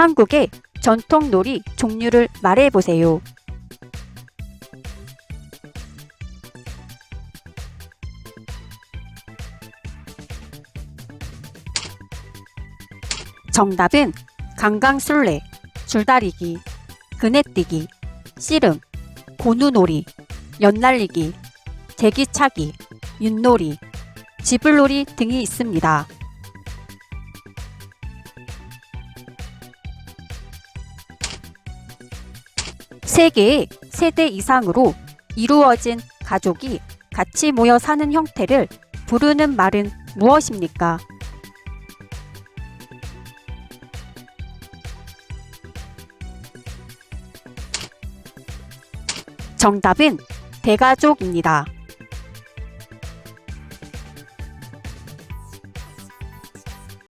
한국의 전통 놀이 종류를 말해 보세요. 정답은 강강술래, 줄다리기, 그네뛰기, 씨름, 고누놀이, 연날리기, 제기차기, 윷놀이, 지불놀이 등이 있습니다. 세 개의 세대 이상으로 이루어진 가족이 같이 모여 사는 형태를 부르는 말은 무엇입니까? 정답은 대가족입니다.